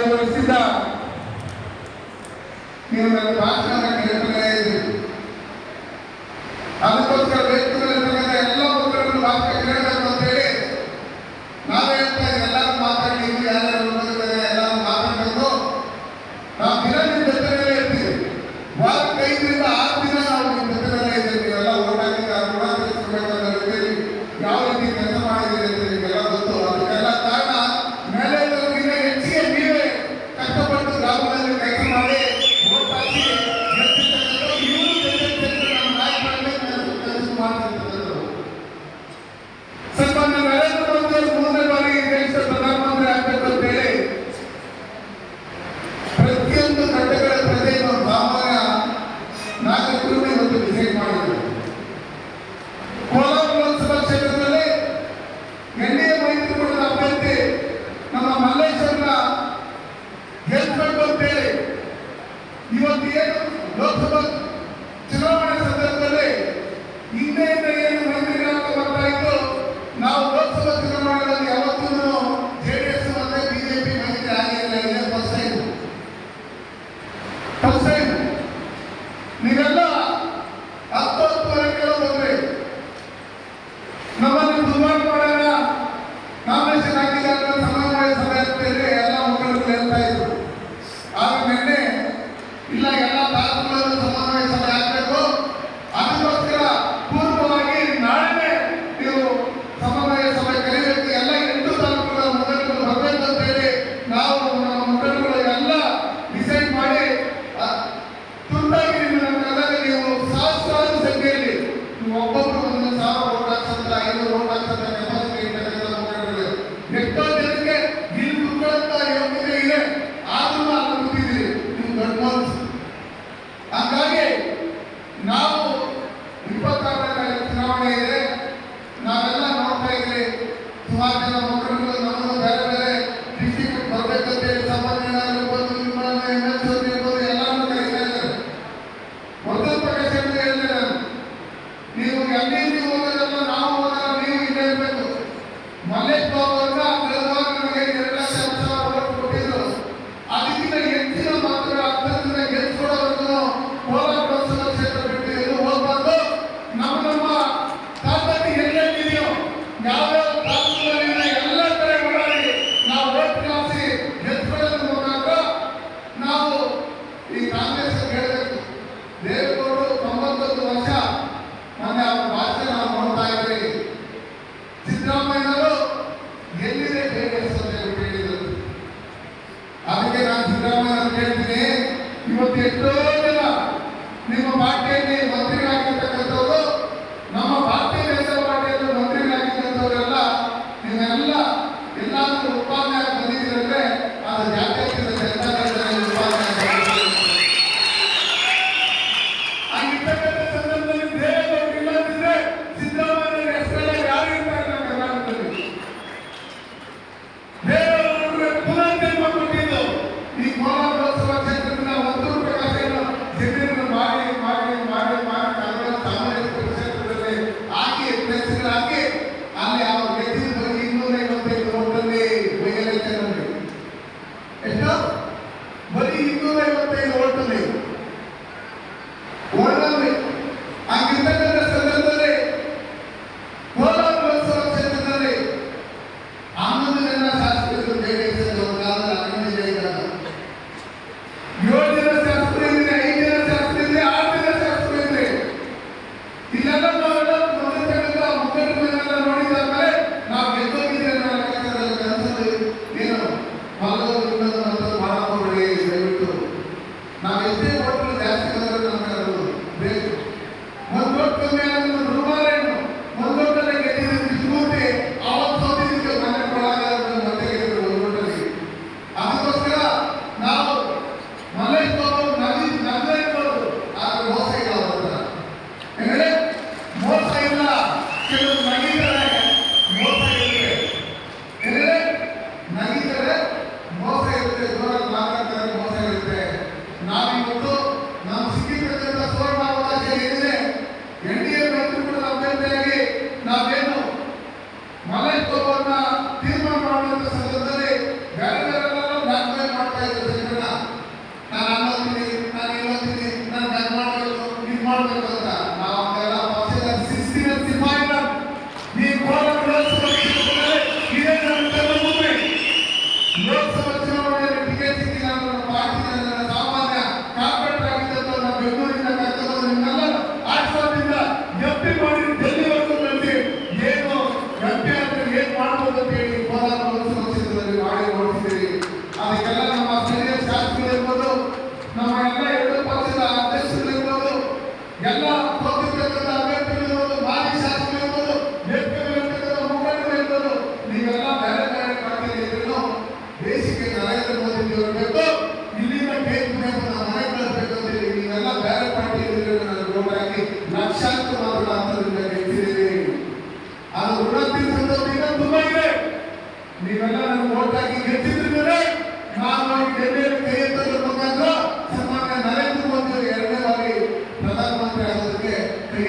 ಐದು ನೀವು ನನ್ನ ಭಾಷಣ ನನಗೆ ಅದಕ್ಕೋಸ್ಕರ ನೀವೆಲ್ಲ ನನ್ನ ಓಟ್ ನಾನು ಡೆಲ್ಲಿಯಲ್ಲಿ ಕೈ ಎತ್ತದ ನರೇಂದ್ರ ಮೋದಿ ಎರಡನೇ ಬಾರಿ ಪ್ರಧಾನಮಂತ್ರಿ ಆಗೋದಕ್ಕೆ ಕೈ